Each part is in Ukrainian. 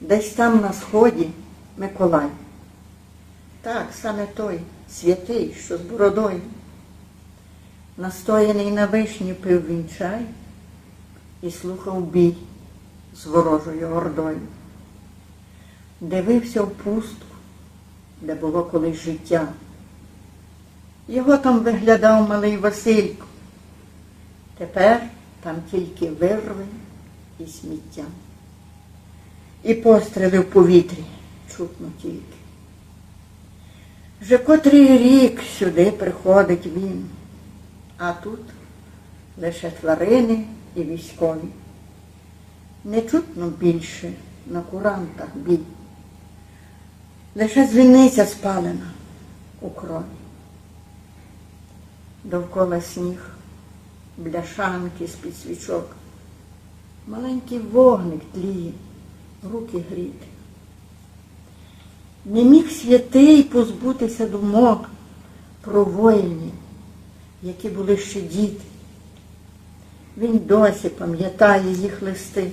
десь там на сході Миколай. Так, саме той святий, що з бородою. Настояний на вишні пив він чай і слухав бій з ворожою ордою. Дивився в пустку, де було колись життя. Його там виглядав малий Василько. Тепер там тільки вирви і сміття. І постріли в повітрі чутно тільки. Вже котрий рік сюди приходить він, а тут лише тварини і військові. Не чутно більше на курантах бій. Лише дзвіниця спалена у крові. Довкола сніг, бляшанки з-під свічок. Маленький вогник тліє, руки гріти. Не міг святий позбутися думок про воїнів, які були ще діти. Він досі пам'ятає їх листи.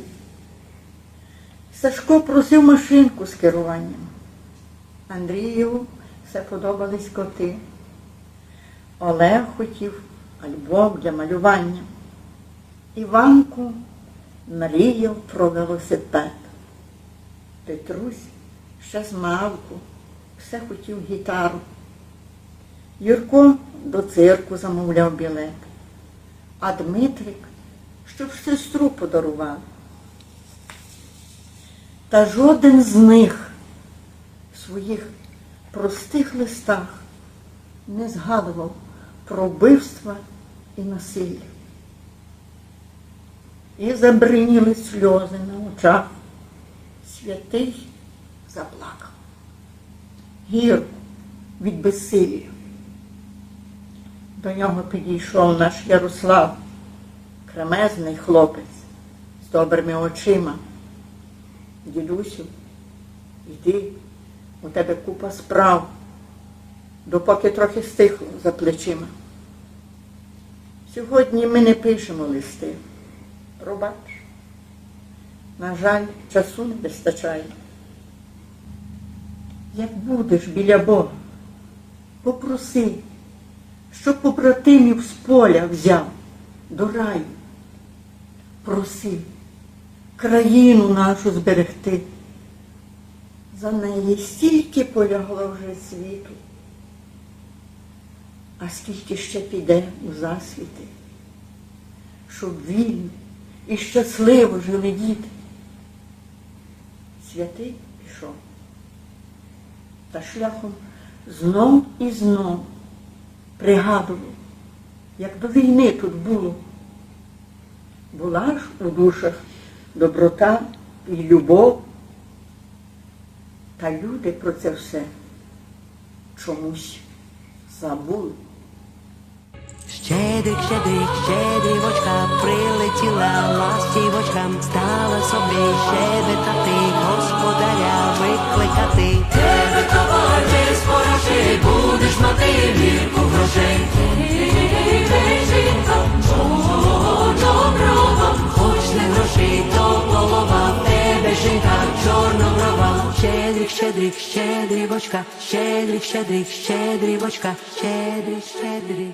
Сашко просив машинку з керуванням. Андрію все подобались коти. Олег хотів альбом для малювання. Іванку мріяв про велосипед. Петрусь ще з малку, все хотів гітару. Юрко до цирку замовляв білет, а Дмитрик, щоб сестру подарував. Та жоден з них в своїх простих листах не згадував про вбивства і насилля. І забриніли сльози на очах. Святий заплакав. Гірко від безсилля. До нього підійшов наш Ярослав, кремезний хлопець з добрими очима. Дідусю, йди, у тебе купа справ, допоки трохи стихло за плечима. Сьогодні ми не пишемо листи. Пробач. На жаль, часу не вистачає. Як будеш біля Бога, попроси, щоб побратимів з поля взяв до раю. Проси країну нашу зберегти. За неї стільки полягло вже світу, а скільки ще піде у засвіти, щоб вільно і щасливо жили діти. Святий пішов. Та шляхом знов і знов пригадував, як до війни тут було. Була ж у душах доброта і любов. Та люди про це все чомусь забули. Щедрик, щедрик, щедрівочка, прилетіла ластівочкам, стала собі щебетати, господаря викликати. Тебе товариш спорожей, будеш мати мірку грошей. Жінка, чорноброва, хоч не грошей, то голова, в тебе жінка чорноброва. Щедрик, щедрик, щедрівочка, щедрик, щедрик, щедрівочка, щедрик, щедрик.